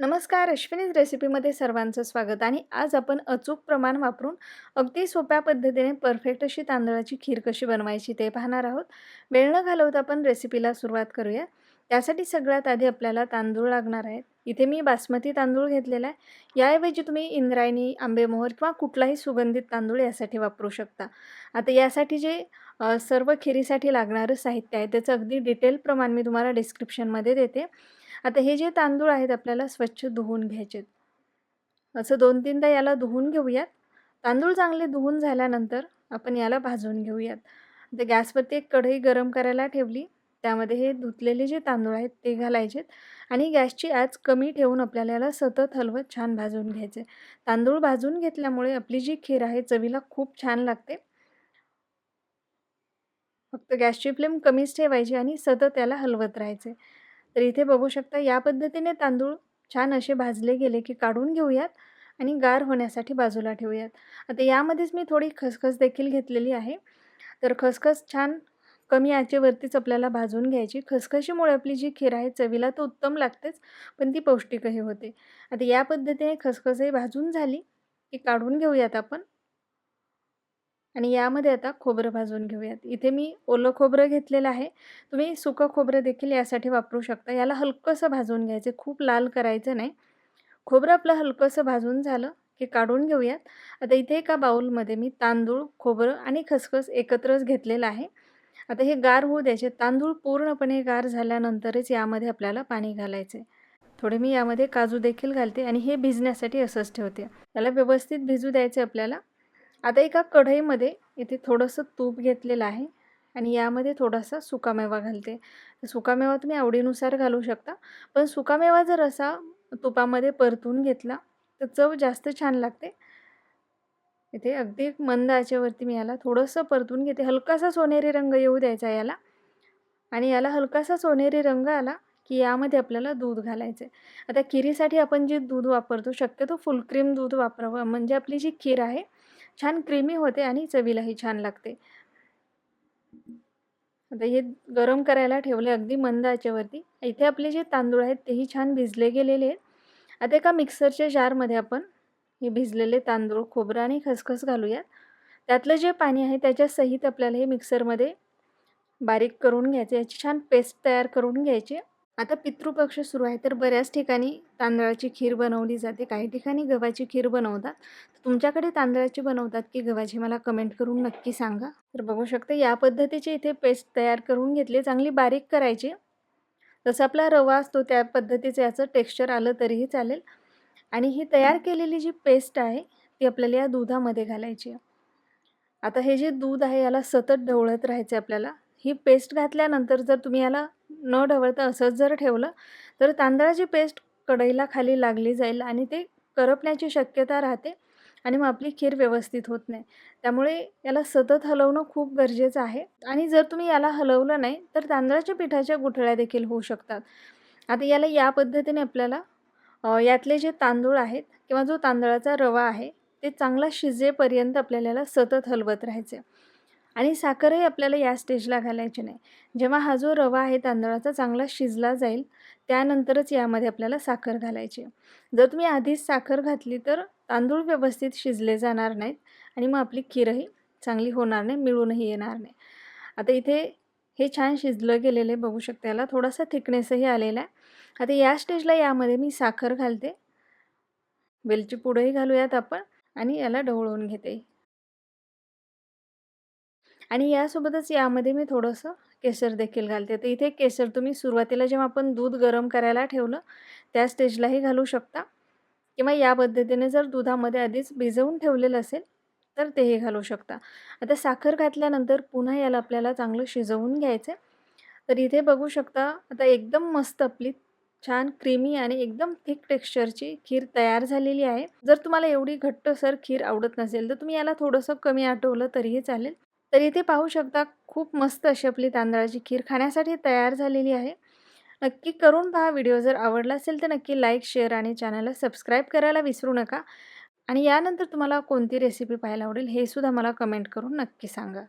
नमस्कार अश्विनीज रेसिपीमध्ये सर्वांचं स्वागत. आणि आज आपण अचूक प्रमाण वापरून अगदी सोप्या पद्धतीने परफेक्ट अशी तांदळाची खीर कशी बनवायची ते पाहणार आहोत. वेळ न घालवता आपण रेसिपीला सुरुवात करूया. त्यासाठी सगळ्यात आधी आपल्याला तांदूळ लागणार आहेत. इथे मी बासमती तांदूळ घेतलेला आहे. याऐवजी तुम्ही इंद्रायणी आंबेमोहर किंवा कुठलाही सुगंधित तांदूळ यासाठी वापरू शकता. आता यासाठी जे सर्व खिरीसाठी लागणारं साहित्य आहे त्याचं अगदी डिटेल प्रमाण मी तुम्हाला डिस्क्रिप्शनमध्ये देते. आता हे जे तांदूळ आहेत आपल्याला स्वच्छ धुवून घ्यायचे असं दोन तीनदा याला धुवून घेऊयात. तांदूळ चांगले धुवून झाल्यानंतर आपण याला भाजून घेऊयात. आता गॅसवरती एक कढई गरम करायला ठेवली. त्यामध्ये हे धुतलेले जे तांदूळ आहेत ते घालायचेत. आणि गॅसची आच कमी ठेवून आपल्याला याला सतत हलवत छान भाजून घ्यायचे तांदूळ भाजून घेतल्यामुळे आपली जी खीर आहे चवीला खूप छान लागते. फक्त गॅसची फ्लेम कमीच ठेवायची आणि सतत त्याला हलवत राहायचे तर इथे बघू शकता या पद्धतीने तांदूळ छान असे भाजले गेले की काढून घेऊयात आणि गार होण्यासाठी बाजूला ठेवूयात. आता यामध्येच मी थोडी खसखस देखील घेतलेली आहे. तर खसखस छान कमी आचेवरतीच आपल्याला भाजून घ्यायची. खसखशीमुळे आपली जी खीर आहे चवीला तर उत्तम लागतेच पण ती पौष्टिकही होते. आता या पद्धतीने खसखसही भाजून झाली की काढून घेऊयात आपण. आणि यामध्ये आता खोबरं भाजून घेऊयात. इथे मी ओलं खोबरं घेतलेलं आहे. तुम्ही सुकं खोबरं देखील यासाठी वापरू शकता. याला हलकंसं भाजून घ्यायचं. खूप लाल करायचं नाही. खोबरं आपलं हलकंसं भाजून झालं की काढून घेऊयात. आता इथे एका बाऊलमध्ये मी तांदूळ खोबरं आणि खसखस एकत्रच घेतलेलं आहे. आता हे गार होऊ द्यायचे. तांदूळ पूर्णपणे गार झाल्यानंतरच यामध्ये आपल्याला पाणी घालायचे थोडे मी यामध्ये काजू देखील घालते आणि हे भिजण्यासाठी असंच ठेवते. याला व्यवस्थित भिजू द्यायचे आपल्याला. आता एका कढईमध्ये इथे थोडंसं तूप घेतलेलं आहे आणि यामध्ये थोडासा सुकामेवा घालते. सुकामेवा तुम्ही आवडीनुसार घालू शकता पण सुकामेवा जर असा तुपामध्ये परतून घेतला तर चव जास्त छान लागते. इथे अगदी मंद आचेवरती मी याला थोडंसं परतून घेते. हलकासा सोनेरी रंग येऊ द्यायचा याला. आणि याला हलकासा सोनेरी रंग आला की यामध्ये आपल्याला दूध घालायचं आहे. आता खिरीसाठी आपण जे दूध वापरतो शक्यतो फुल क्रीम दूध वापरावं. म्हणजे आपली जी खीर आहे छान क्रीमी होते आणि चवीलाही छान लागते. आता हे गरम करायला ठेवले अगदी मंद आचेवरती. इथे आपले जे तांदूळ आहेत तेही छान भिजले गेलेले आहेत. आता एका मिक्सरच्या जारमध्ये आपण हे भिजलेले तांदूळ खोबरं आणि खसखस घालूयात त्यातलं जे पाणी आहे त्याच्यासहित आपल्याला हे मिक्सरमध्ये बारीक करून घ्यायचे याची छान पेस्ट तयार करून घ्यायची. आता पितृपक्ष सुरू आहे तर बऱ्याच ठिकाणी तांदळाची खीर बनवली जाते. काही ठिकाणी गव्हाची खीर बनवतात. तुमच्याकडे तांदळाची बनवतात की गव्हाची? मला कमेंट करून नक्की सांगा. तर बघू शकते या पद्धतीची इथे पेस्ट तयार करून घेतली. चांगली बारीक करायची. जसं आपला रवा असतो त्या पद्धतीचं याचं टेक्स्चर आलं तरीही चालेल. आणि ही तयार केलेली जी पेस्ट आहे ती आपल्याला या दुधामध्ये घालायची आता हे जे दूध आहे याला सतत ढवळत राहायचं आपल्याला. ही पेस्ट घातल्यानंतर जर तुम्ही याला न ढवळता असंच जर ठेवलं तर तांदळाची पेस्ट कढईला खाली लागली जाईल आणि ते करपण्याची शक्यता राहते. आणि मग आपली खीर व्यवस्थित होत नाही. त्यामुळे याला सतत हलवणं खूप गरजेचं आहे. आणि जर तुम्ही याला हलवलं नाही तर तांदळाच्या पिठाच्या गुठळ्या देखील होऊ शकतात. आता याला या पद्धतीने आपल्याला यातले जे तांदूळ आहेत किंवा जो तांदळाचा रवा आहे ते चांगला शिजेपर्यंत आपल्याला याला सतत हलवत राहायचे आणि साखरही आपल्याला या स्टेजला घालायची नाही. जेव्हा हा जो रवा आहे तांदळाचा चांगला शिजला जाईल त्यानंतरच यामध्ये आपल्याला साखर घालायची जर तुम्ही आधीच साखर घातली तर तांदूळ व्यवस्थित शिजले जाणार नाहीत आणि मग आपली खीरही चांगली होणार नाही मिळूनही येणार नाही. आता इथे हे छान शिजलं गेलेले बघू शकता याला. थोडासा थिकनेसही आलेला आहे. आता या स्टेजला यामध्ये मी साखर घालते. वेलची पुडंही घालूयात आपण आणि याला ढवळून घेते. आणि यासोबतच यामध्ये मी थोडंसं केसर देखील घालते. तर इथे केसर तुम्ही सुरुवातीला जेव्हा आपण दूध गरम करायला ठेवलं त्या स्टेजलाही घालू शकता. किंवा या पद्धतीने जर दुधामध्ये आधीच भिजवून ठेवलेलं असेल तर तेही घालू शकता. आता साखर घातल्यानंतर पुन्हा याला आपल्याला चांगलं शिजवून घ्यायचं तर इथे बघू शकता आता एकदम मस्त आपली छान क्रीमी आणि एकदम थिक टेक्स्चरची खीर तयार झालेली आहे. जर तुम्हाला एवढी घट्टसर खीर आवडत नसेल तर तुम्ही याला थोडंसं कमी आटवलं तरीही चालेल. तर इथे पाहू शकता खूप मस्त अशी आपली तांदळाची खीर खाण्यासाठी तयार झालेली आहे. नक्की करून पहा व्हिडिओ जर आवडला असेल तर नक्की लाईक शेअर आणि चॅनलला सबस्क्राईब करायला विसरू नका. आणि यानंतर तुम्हाला कोणती रेसिपी पाहायला आवडेल हे सुद्धा मला कमेंट करून नक्की सांगा.